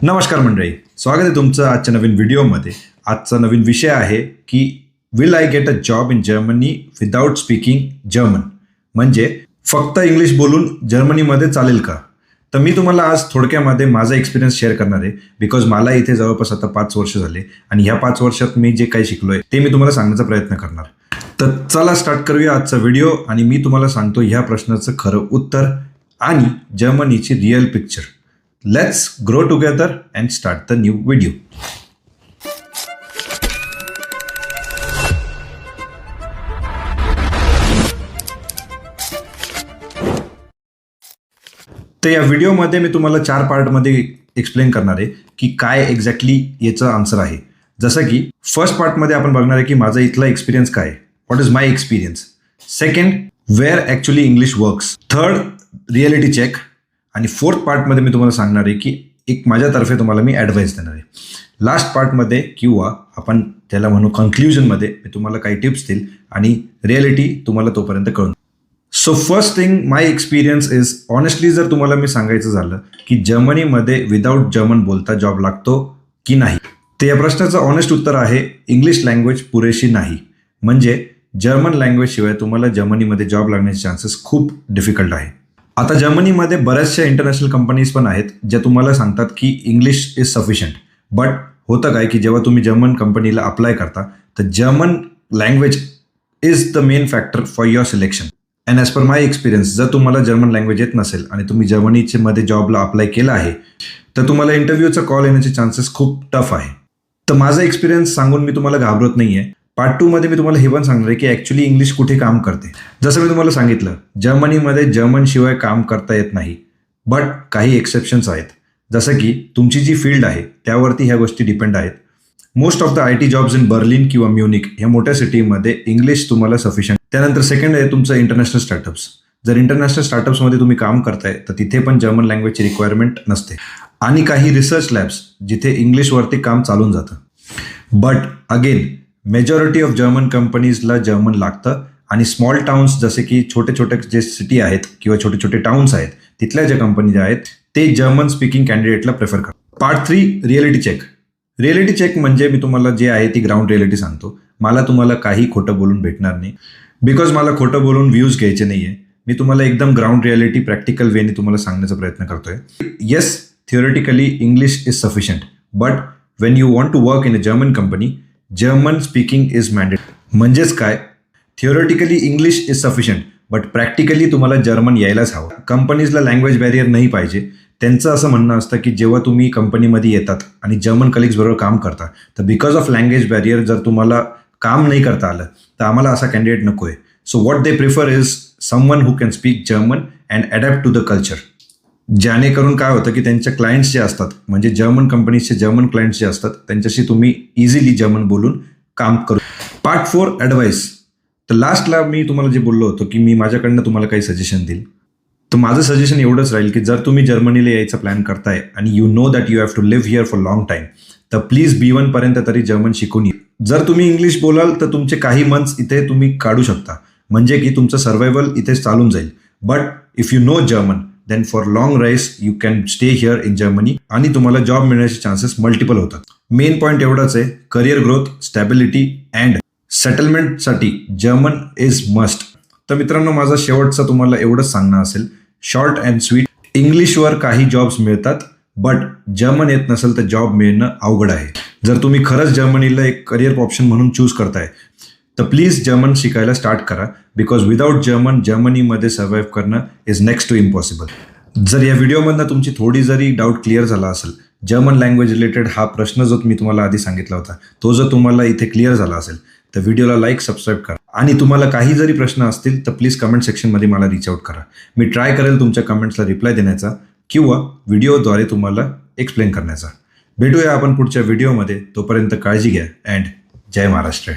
नमस्कार मंडळी. स्वागत आहे तुमचं आजच्या नवीन व्हिडिओमध्ये. आजचा नवीन विषय आहे की will I get a job in Germany without speaking German म्हणजे फक्त इंग्लिश बोलून जर्मनीमध्ये चालेल का? तर मी तुम्हाला आज थोडक्यामध्ये माझा एक्सपिरियन्स शेअर करणार आहे. बिकॉज मला इथे जवळपास आता पाच वर्ष झाले आणि ह्या पाच वर्षात मी जे काही शिकलो आहे ते मी तुम्हाला सांगण्याचा प्रयत्न करणार. तर चला स्टार्ट करूया आजचा व्हिडिओ आणि मी तुम्हाला सांगतो ह्या प्रश्नाचं खरं उत्तर आणि जर्मनीची real picture let's grow together and start the new video तर या व्हिडिओमध्ये मी तुम्हाला चार पार्टमध्ये एक्सप्लेन करणार आहे की काय एक्झॅक्टली याचं आन्सर आहे. जसं की फर्स्ट पार्टमध्ये आपण बघणार आहे की माझा इथला एक्सपिरियन्स काय what is my experience second where actually English works third reality check आणि फोर्थ पार्टमध्ये मी तुम्हाला सांगणार आहे की एक माझ्यातर्फे तुम्हाला मी ॲडवाईस देणार आहे. लास्ट पार्टमध्ये किंवा आपण त्याला म्हणू कन्क्ल्युजनमध्ये मी तुम्हाला काही टिप्स देईल आणि रिॲलिटी तुम्हाला तोपर्यंत कळून so first thing my experience is honestly जर तुम्हाला मी सांगायचं झालं की जर्मनीमध्ये विदाऊट जर्मन बोलता जॉब लागतो की नाही? तर या प्रश्नाचं ऑनेस्ट उत्तर आहे इंग्लिश लँग्वेज पुरेशी नाही. म्हणजे जर्मन लँग्वेज शिवाय तुम्हाला जर्मनीमध्ये जॉब लागण्याचे चान्सेस खूप डिफिकल्ट आहे. आता जर्मनीमध्ये बऱ्याचशा इंटरनॅशनल कंपनीज पण आहेत ज्या तुम्हाला सांगतात की इंग्लिश इज सफिशियंट बट होतं काय की जेव्हा तुम्ही जर्मन कंपनीला अप्लाय करता तर German language is the main factor for your selection and as per my experience जर तुम्हाला जर्मन लँग्वेज येत नसेल आणि तुम्ही जर्मनीचे मध्ये जॉबला अप्लाय केला आहे तर तुम्हाला इंटरव्ह्यूचा कॉल येण्याचे चान्सेस खूप टफ आहे. तर माझा एक्सपिरियन्स सांगून मी तुम्हाला घाबरत नाही आहे पार्ट टूमध्ये मी तुम्हाला हे पण सांगणार आहे की ॲक्च्युली इंग्लिश कुठे काम करते. जसं मी तुम्हाला सांगितलं जर्मनीमध्ये जर्मन शिवाय काम करता येत नाही. बट काही एक्सेप्शन्स आहेत. जसं की तुमची जी फील्ड आहे त्यावरती ह्या गोष्टी डिपेंड आहेत. Most of the I T jobs in Berlin किंवा म्युनिक ह्या मोठ्या सिटीमध्ये इंग्लिश तुम्हाला सफिशियंट त्यानंतर सेकंड आहे तुमचं इंटरनॅशनल स्टार्टअप्स जर इंटरनॅशनल स्टार्टअप्समध्ये तुम्ही काम करताय तर तिथे पण जर्मन लँग्वेजची रिक्वायरमेंट नसते. आणि काही रिसर्च लॅब्स जिथे इंग्लिशवरती काम चालून जातं. But again majority of German कंपनीजला German लागतं. आणि स्मॉल टाउन्स जसे की छोटे छोटे जे सिटी आहेत किंवा छोटे छोटे टाउन्स आहेत तिथल्या ज्या कंपनीज आहेत ते जर्मन स्पीकिंग कॅन्डिडेटला प्रेफर करतात. Part three reality check reality check म्हणजे मी तुम्हाला जे आहे ती ग्राउंड रिअलिटी सांगतो. मला तुम्हाला काही खोटं बोलून भेटणार नाही. बिकॉज मला खोटं बोलून व्ह्यूज घ्यायचे नाही आहे मी तुम्हाला एकदम ग्राउंड रिअलिटी प्रॅक्टिकल वेने तुम्हाला सांगण्याचा प्रयत्न करतोय. Yes theoretically English is sufficient but when you want to work in a German company German speaking is mandate म्हणजेच काय? Theoretically English is sufficient but practically तुम्हाला जर्मन यायलाच हवं. कंपनीजला लँग्वेज बॅरियर नाही पाहिजे. त्यांचं असं म्हणणं असतं की जेव्हा तुम्ही कंपनीमध्ये येतात आणि जर्मन कलिग्सबरोबर काम करता तर बिकॉज ऑफ लँग्वेज बॅरियर जर तुम्हाला काम नाही करता आलं तर आम्हाला असा कॅन्डिडेट नको आहे so what they prefer is someone who can speak German and adapt to the culture ज्यानेकरून काय होतं की त्यांच्या क्लायंट्स जे असतात म्हणजे जर्मन कंपनीजचे जर्मन क्लायंट्स जे असतात त्यांच्याशी तुम्ही इझिली जर्मन बोलून काम करू पार्ट फोर ॲडवाईस तर लास्टला मी तुम्हाला जे बोललो होतो की मी माझ्याकडनं तुम्हाला काही सजेशन देईल. तर माझं सजेशन एवढंच राहील की जर तुम्ही जर्मनीला यायचा प्लॅन करताय आणि you know that you have to live here for long time तर प्लीज बी वनपर्यंत तरी जर्मन शिकून ये. जर तुम्ही इंग्लिश बोलाल तर तुमचे काही मंथ्स इथे तुम्ही काढू शकता. म्हणजे की तुमचं सर्वायवल इथे चालून जाईल. But if you know German then for long rice you can stay here in Germany आणि तुम्हाला जॉब मिळण्याचे चान्सेस मल्टिपल होतात. मेन पॉईंट एवढाच आहे करिअर ग्रोथ स्टॅबिलिटी अँड सेटलमेंटसाठी जर्मन इज मस्ट तर मित्रांनो माझा शेवटचा तुम्हाला एवढंच सांगणं असेल. शॉर्ट अँड स्वीट इंग्लिशवर काही जॉब्स मिळतात बट जर्मन येत नसेल तर जॉब मिळणं अवघड आहे. जर तुम्ही खरंच जर्मनीला एक करिअर ऑप्शन म्हणून चूज करताय तर प्लीज जर्मन शिकायला स्टार्ट करा बिकॉज विदाउट जर्मन जर्मनीमध्ये सर्वाईव्ह करणं इज नेक्स्ट टू इम्पॉसिबल जर या व्हिडिओमधनं तुमची थोडी जरी डाऊट क्लिअर झाला असेल जर्मन लँग्वेज रिलेटेड हा प्रश्न जो मी तुम्हाला आधी सांगितला होता तो जर तुम्हाला इथे क्लिअर झाला असेल तर व्हिडिओला लाईक सबस्क्राईब करा. आणि तुम्हाला काही जरी प्रश्न असतील तर प्लीज कमेंट सेक्शनमध्ये मला रीच आउट करा. मी ट्राय करेल तुमच्या कमेंट्सला रिप्लाय देण्याचा किंवा व्हिडिओद्वारे तुम्हाला एक्सप्लेन करण्याचा. भेटूया आपण पुढच्या व्हिडिओमध्ये तोपर्यंत काळजी घ्या and Jai Maharashtra.